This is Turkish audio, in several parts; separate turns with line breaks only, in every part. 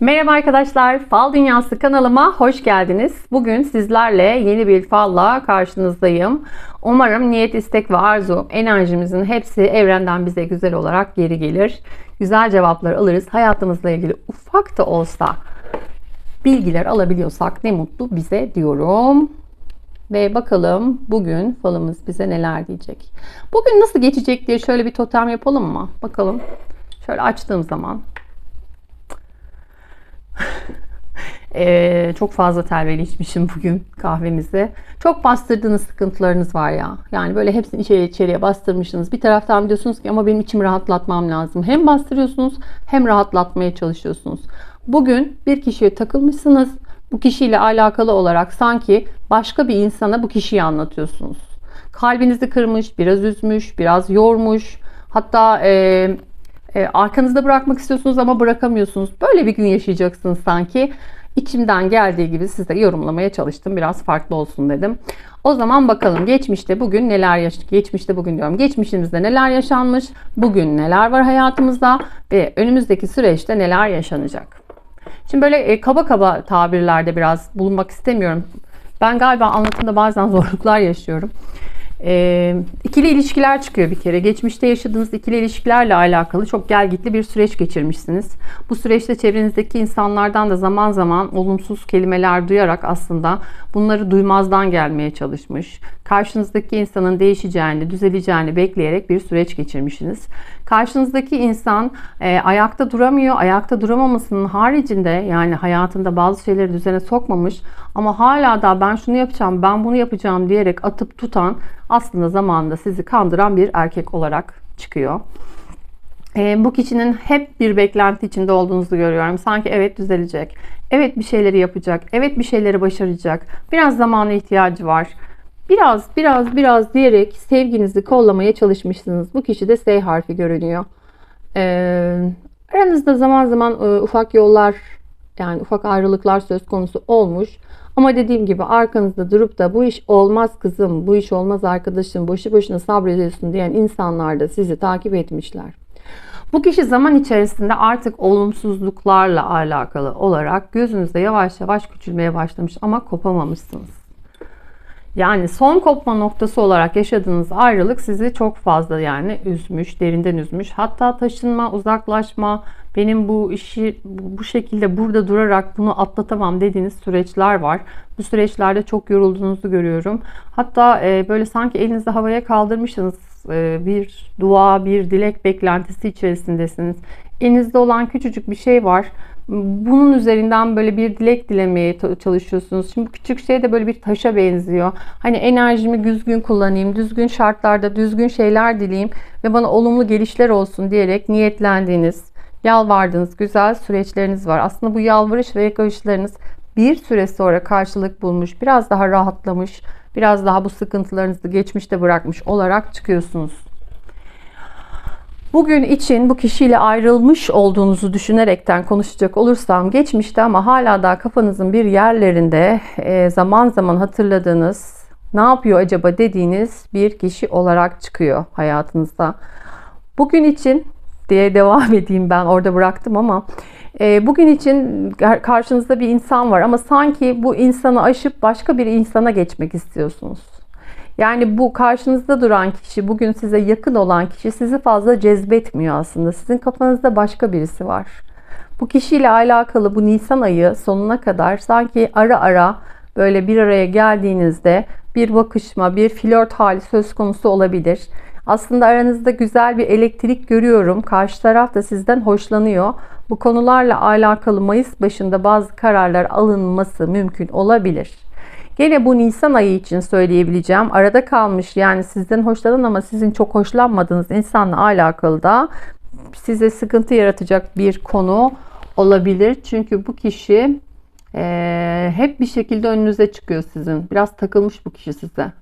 Merhaba arkadaşlar, Fal Dünyası kanalıma hoş geldiniz. Bugün sizlerle yeni bir falla karşınızdayım. Umarım niyet, istek ve arzu enerjimizin hepsi evrenden bize güzel olarak geri gelir. Güzel cevaplar alırız. Hayatımızla ilgili ufak da olsa bilgiler alabiliyorsak ne mutlu bize diyorum. Ve bakalım bugün falımız bize neler diyecek. Bugün nasıl geçecek diye şöyle bir totem yapalım mı? Bakalım. Şöyle açtığım zaman Ee, çok fazla telveli içmişim bugün kahvemizi. Çok bastırdığınız sıkıntılarınız var ya. Yani böyle hepsini içeriye içeriye bastırmışsınız. Bir taraftan diyorsunuz ki ama benim içimi rahatlatmam lazım. Hem bastırıyorsunuz hem rahatlatmaya çalışıyorsunuz. Bugün bir kişiye takılmışsınız. Bu kişiyle alakalı olarak sanki başka bir insana bu kişiyi anlatıyorsunuz. Kalbinizi kırmış, biraz üzmüş, biraz yormuş. Hatta e, e, arkanızda bırakmak istiyorsunuz ama bırakamıyorsunuz. Böyle bir gün yaşayacaksınız sanki. İçimden geldiği gibi size yorumlamaya çalıştım. Biraz farklı olsun dedim. O zaman bakalım geçmişte bugün neler yaş geçmişte bugün diyorum. Geçmişimizde neler yaşanmış? Bugün neler var hayatımızda ve önümüzdeki süreçte neler yaşanacak? Şimdi böyle e, kaba kaba tabirlerde biraz bulunmak istemiyorum. Ben galiba anlatımda bazen zorluklar yaşıyorum. E, ikili ilişkiler çıkıyor bir kere. Geçmişte yaşadığınız ikili ilişkilerle alakalı çok gelgitli bir süreç geçirmişsiniz. Bu süreçte çevrenizdeki insanlardan da zaman zaman olumsuz kelimeler duyarak aslında bunları duymazdan gelmeye çalışmış. Karşınızdaki insanın değişeceğini, düzeleceğini bekleyerek bir süreç geçirmişsiniz. Karşınızdaki insan e, ayakta duramıyor. Ayakta duramamasının haricinde yani hayatında bazı şeyleri düzene sokmamış ama hala da ben şunu yapacağım, ben bunu yapacağım diyerek atıp tutan aslında zamanında sizi kandıran bir erkek olarak çıkıyor. E, bu kişinin hep bir beklenti içinde olduğunuzu görüyorum. Sanki evet düzelecek, evet bir şeyleri yapacak, evet bir şeyleri başaracak. Biraz zamana ihtiyacı var. Biraz, biraz, biraz diyerek sevginizi kollamaya çalışmışsınız. Bu kişi de S harfi görünüyor. Ee, aranızda zaman zaman e, ufak yollar, yani ufak ayrılıklar söz konusu olmuş. Ama dediğim gibi arkanızda durup da bu iş olmaz kızım, bu iş olmaz arkadaşım, boşu boşuna sabrediyorsun diyen insanlar da sizi takip etmişler. Bu kişi zaman içerisinde artık olumsuzluklarla alakalı olarak gözünüzde yavaş yavaş küçülmeye başlamış ama kopamamışsınız. Yani son kopma noktası olarak yaşadığınız ayrılık sizi çok fazla yani üzmüş, derinden üzmüş. Hatta taşınma, uzaklaşma, benim bu işi bu şekilde burada durarak bunu atlatamam dediğiniz süreçler var. Bu süreçlerde çok yorulduğunuzu görüyorum. Hatta e, böyle sanki elinizde havaya kaldırmışsınız e, bir dua, bir dilek beklentisi içerisindesiniz. Elinizde olan küçücük bir şey var bunun üzerinden böyle bir dilek dilemeye çalışıyorsunuz. Şimdi küçük şey de böyle bir taşa benziyor. Hani enerjimi düzgün kullanayım, düzgün şartlarda düzgün şeyler dileyim ve bana olumlu gelişler olsun diyerek niyetlendiğiniz, yalvardığınız güzel süreçleriniz var. Aslında bu yalvarış ve yakarışlarınız bir süre sonra karşılık bulmuş, biraz daha rahatlamış, biraz daha bu sıkıntılarınızı geçmişte bırakmış olarak çıkıyorsunuz. Bugün için bu kişiyle ayrılmış olduğunuzu düşünerekten konuşacak olursam geçmişte ama hala da kafanızın bir yerlerinde e, zaman zaman hatırladığınız ne yapıyor acaba dediğiniz bir kişi olarak çıkıyor hayatınızda. Bugün için diye devam edeyim ben orada bıraktım ama e, bugün için karşınızda bir insan var ama sanki bu insanı aşıp başka bir insana geçmek istiyorsunuz. Yani bu karşınızda duran kişi, bugün size yakın olan kişi sizi fazla cezbetmiyor aslında. Sizin kafanızda başka birisi var. Bu kişiyle alakalı bu Nisan ayı sonuna kadar sanki ara ara böyle bir araya geldiğinizde bir bakışma, bir flört hali söz konusu olabilir. Aslında aranızda güzel bir elektrik görüyorum. Karşı taraf da sizden hoşlanıyor. Bu konularla alakalı Mayıs başında bazı kararlar alınması mümkün olabilir. Gene bu Nisan ayı için söyleyebileceğim. Arada kalmış yani sizden hoşlanan ama sizin çok hoşlanmadığınız insanla alakalı da size sıkıntı yaratacak bir konu olabilir. Çünkü bu kişi e, hep bir şekilde önünüze çıkıyor sizin. Biraz takılmış bu kişi size.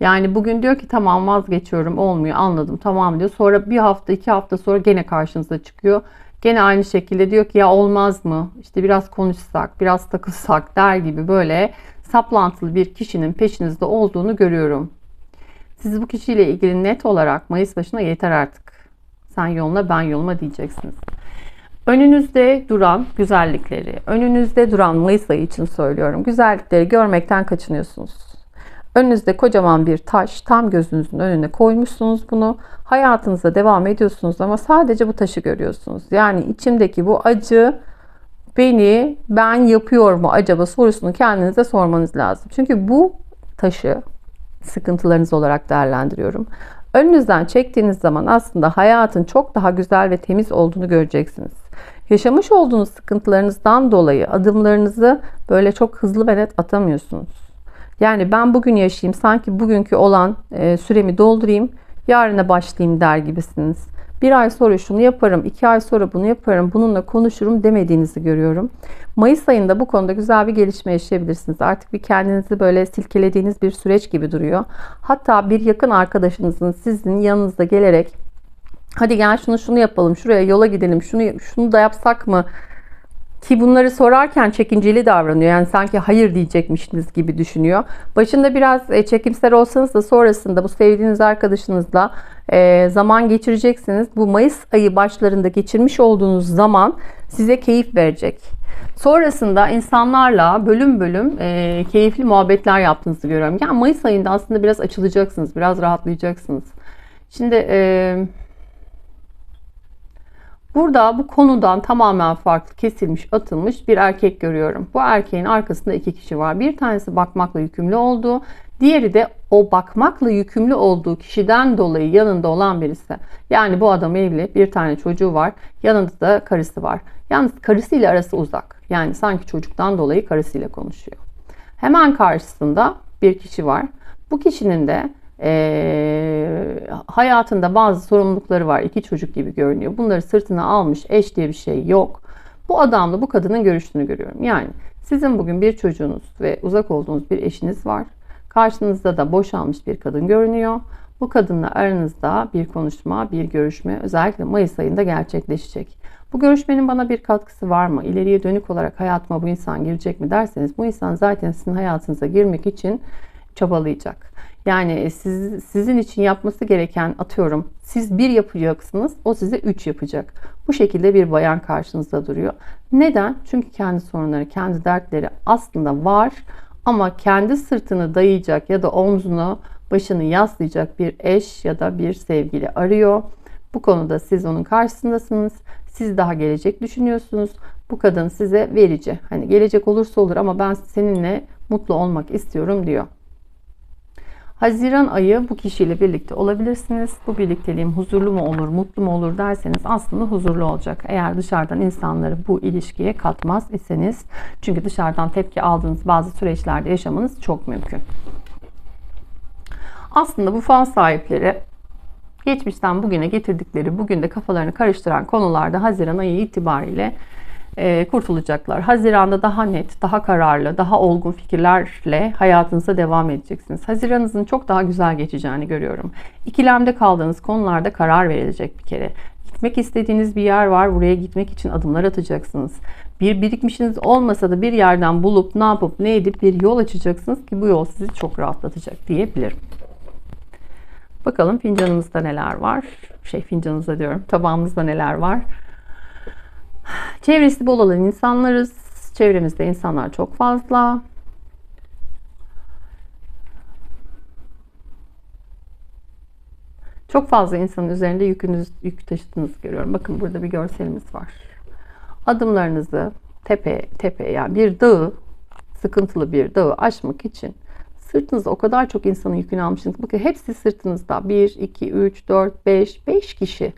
Yani bugün diyor ki tamam vazgeçiyorum olmuyor anladım tamam diyor. Sonra bir hafta iki hafta sonra gene karşınıza çıkıyor. Gene aynı şekilde diyor ki ya olmaz mı? İşte biraz konuşsak, biraz takılsak der gibi böyle saplantılı bir kişinin peşinizde olduğunu görüyorum. Siz bu kişiyle ilgili net olarak Mayıs başına yeter artık. Sen yoluna ben yoluma diyeceksiniz. Önünüzde duran güzellikleri, önünüzde duran Mayıs ayı için söylüyorum. Güzellikleri görmekten kaçınıyorsunuz. Önünüzde kocaman bir taş, tam gözünüzün önüne koymuşsunuz bunu. Hayatınıza devam ediyorsunuz ama sadece bu taşı görüyorsunuz. Yani içimdeki bu acı beni ben yapıyor mu acaba sorusunu kendinize sormanız lazım. Çünkü bu taşı sıkıntılarınız olarak değerlendiriyorum. Önünüzden çektiğiniz zaman aslında hayatın çok daha güzel ve temiz olduğunu göreceksiniz. Yaşamış olduğunuz sıkıntılarınızdan dolayı adımlarınızı böyle çok hızlı ve net atamıyorsunuz. Yani ben bugün yaşayayım, sanki bugünkü olan e, süremi doldurayım, yarına başlayayım der gibisiniz. Bir ay sonra şunu yaparım, iki ay sonra bunu yaparım, bununla konuşurum demediğinizi görüyorum. Mayıs ayında bu konuda güzel bir gelişme yaşayabilirsiniz. Artık bir kendinizi böyle silkelediğiniz bir süreç gibi duruyor. Hatta bir yakın arkadaşınızın sizin yanınızda gelerek hadi gel şunu şunu yapalım, şuraya yola gidelim, şunu şunu da yapsak mı ki bunları sorarken çekinceli davranıyor. Yani sanki hayır diyecekmişsiniz gibi düşünüyor. Başında biraz e, çekimser olsanız da sonrasında bu sevdiğiniz arkadaşınızla e, zaman geçireceksiniz. Bu Mayıs ayı başlarında geçirmiş olduğunuz zaman size keyif verecek. Sonrasında insanlarla bölüm bölüm e, keyifli muhabbetler yaptığınızı görüyorum. Yani Mayıs ayında aslında biraz açılacaksınız, biraz rahatlayacaksınız. Şimdi burada bu konudan tamamen farklı kesilmiş, atılmış bir erkek görüyorum. Bu erkeğin arkasında iki kişi var. Bir tanesi bakmakla yükümlü olduğu, diğeri de o bakmakla yükümlü olduğu kişiden dolayı yanında olan birisi. Yani bu adam evli, bir tane çocuğu var, yanında da karısı var. Yalnız karısıyla arası uzak. Yani sanki çocuktan dolayı karısıyla konuşuyor. Hemen karşısında bir kişi var. Bu kişinin de e, hayatında bazı sorumlulukları var. İki çocuk gibi görünüyor. Bunları sırtına almış. Eş diye bir şey yok. Bu adamla bu kadının görüştüğünü görüyorum. Yani sizin bugün bir çocuğunuz ve uzak olduğunuz bir eşiniz var. Karşınızda da boşanmış bir kadın görünüyor. Bu kadınla aranızda bir konuşma, bir görüşme özellikle Mayıs ayında gerçekleşecek. Bu görüşmenin bana bir katkısı var mı? İleriye dönük olarak hayatıma bu insan girecek mi derseniz bu insan zaten sizin hayatınıza girmek için çabalayacak. Yani siz, sizin için yapması gereken atıyorum siz bir yapacaksınız o size üç yapacak. Bu şekilde bir bayan karşınızda duruyor. Neden? Çünkü kendi sorunları, kendi dertleri aslında var ama kendi sırtını dayayacak ya da omzunu, başını yaslayacak bir eş ya da bir sevgili arıyor. Bu konuda siz onun karşısındasınız. Siz daha gelecek düşünüyorsunuz. Bu kadın size verici. Hani gelecek olursa olur ama ben seninle mutlu olmak istiyorum diyor. Haziran ayı bu kişiyle birlikte olabilirsiniz. Bu birlikteliğim huzurlu mu olur, mutlu mu olur derseniz aslında huzurlu olacak. Eğer dışarıdan insanları bu ilişkiye katmaz iseniz. Çünkü dışarıdan tepki aldığınız bazı süreçlerde yaşamanız çok mümkün. Aslında bu fal sahipleri geçmişten bugüne getirdikleri, bugün de kafalarını karıştıran konularda Haziran ayı itibariyle e, kurtulacaklar. Haziranda daha net, daha kararlı, daha olgun fikirlerle hayatınıza devam edeceksiniz. Haziranınızın çok daha güzel geçeceğini görüyorum. İkilemde kaldığınız konularda karar verilecek bir kere. Gitmek istediğiniz bir yer var. Buraya gitmek için adımlar atacaksınız. Bir birikmişiniz olmasa da bir yerden bulup ne yapıp ne edip bir yol açacaksınız ki bu yol sizi çok rahatlatacak diyebilirim. Bakalım fincanımızda neler var? Şey fincanımızda diyorum. Tabağımızda neler var? Çevresi bol olan insanlarız. Çevremizde insanlar çok fazla. Çok fazla insanın üzerinde yükünüz, yük taşıdığınızı görüyorum. Bakın burada bir görselimiz var. Adımlarınızı tepe tepe yani bir dağı sıkıntılı bir dağı aşmak için sırtınızda o kadar çok insanın yükünü almışsınız. Bakın hepsi sırtınızda. 1, 2, 3, 4, 5, 5 kişi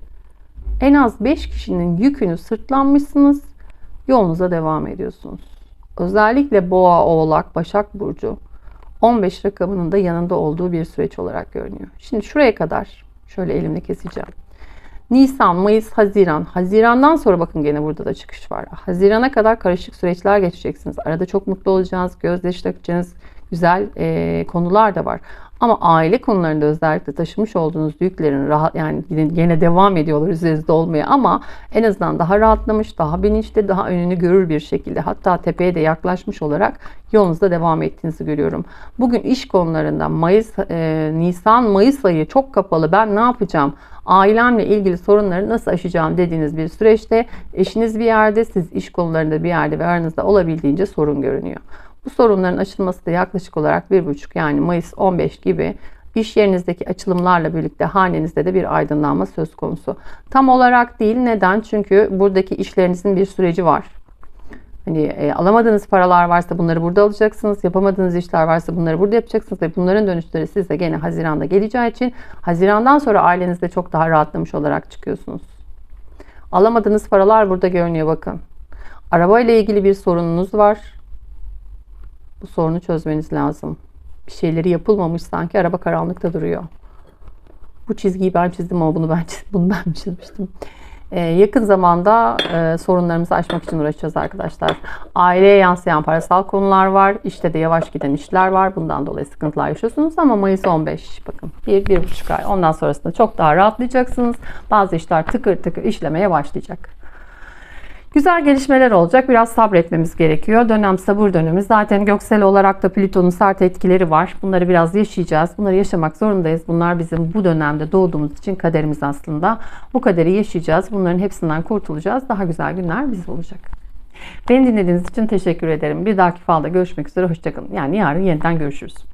en az 5 kişinin yükünü sırtlanmışsınız. Yolunuza devam ediyorsunuz. Özellikle Boğa, Oğlak, Başak Burcu 15 rakamının da yanında olduğu bir süreç olarak görünüyor. Şimdi şuraya kadar şöyle elimle keseceğim. Nisan, Mayıs, Haziran. Hazirandan sonra bakın gene burada da çıkış var. Hazirana kadar karışık süreçler geçeceksiniz. Arada çok mutlu olacağınız, gözyaşı takacağınız güzel e, konular da var. Ama aile konularında özellikle taşımış olduğunuz yüklerin rahat yani yine devam ediyorlar üzerinizde olmaya ama en azından daha rahatlamış, daha bilinçli, daha önünü görür bir şekilde hatta tepeye de yaklaşmış olarak yolunuzda devam ettiğinizi görüyorum. Bugün iş konularında Mayıs, e, Nisan, Mayıs ayı çok kapalı. Ben ne yapacağım? Ailemle ilgili sorunları nasıl aşacağım dediğiniz bir süreçte eşiniz bir yerde, siz iş konularında bir yerde ve aranızda olabildiğince sorun görünüyor. Bu sorunların aşılması da yaklaşık olarak bir buçuk yani Mayıs 15 gibi iş yerinizdeki açılımlarla birlikte hanenizde de bir aydınlanma söz konusu. Tam olarak değil. Neden? Çünkü buradaki işlerinizin bir süreci var. Hani e, alamadığınız paralar varsa bunları burada alacaksınız. Yapamadığınız işler varsa bunları burada yapacaksınız. Ve bunların dönüşleri size gene Haziran'da geleceği için Haziran'dan sonra ailenizde çok daha rahatlamış olarak çıkıyorsunuz. Alamadığınız paralar burada görünüyor bakın. Araba ile ilgili bir sorununuz var. Bu sorunu çözmeniz lazım. Bir şeyleri yapılmamış sanki araba karanlıkta duruyor. Bu çizgiyi ben çizdim ama bunu ben çizdim, bunu ben mi çizmiştim? Ee, yakın zamanda e, sorunlarımızı aşmak için uğraşacağız arkadaşlar. Aileye yansıyan parasal konular var. İşte de yavaş giden işler var. Bundan dolayı sıkıntılar yaşıyorsunuz ama Mayıs 15 bakın bir, bir buçuk ay. Ondan sonrasında çok daha rahatlayacaksınız. Bazı işler tıkır tıkır işlemeye başlayacak. Güzel gelişmeler olacak. Biraz sabretmemiz gerekiyor. Dönem sabır dönemi. Zaten göksel olarak da Plüton'un sert etkileri var. Bunları biraz yaşayacağız. Bunları yaşamak zorundayız. Bunlar bizim bu dönemde doğduğumuz için kaderimiz aslında. Bu kaderi yaşayacağız. Bunların hepsinden kurtulacağız. Daha güzel günler bizim olacak. Beni dinlediğiniz için teşekkür ederim. Bir dahaki falda görüşmek üzere. Hoşçakalın. Yani yarın yeniden görüşürüz.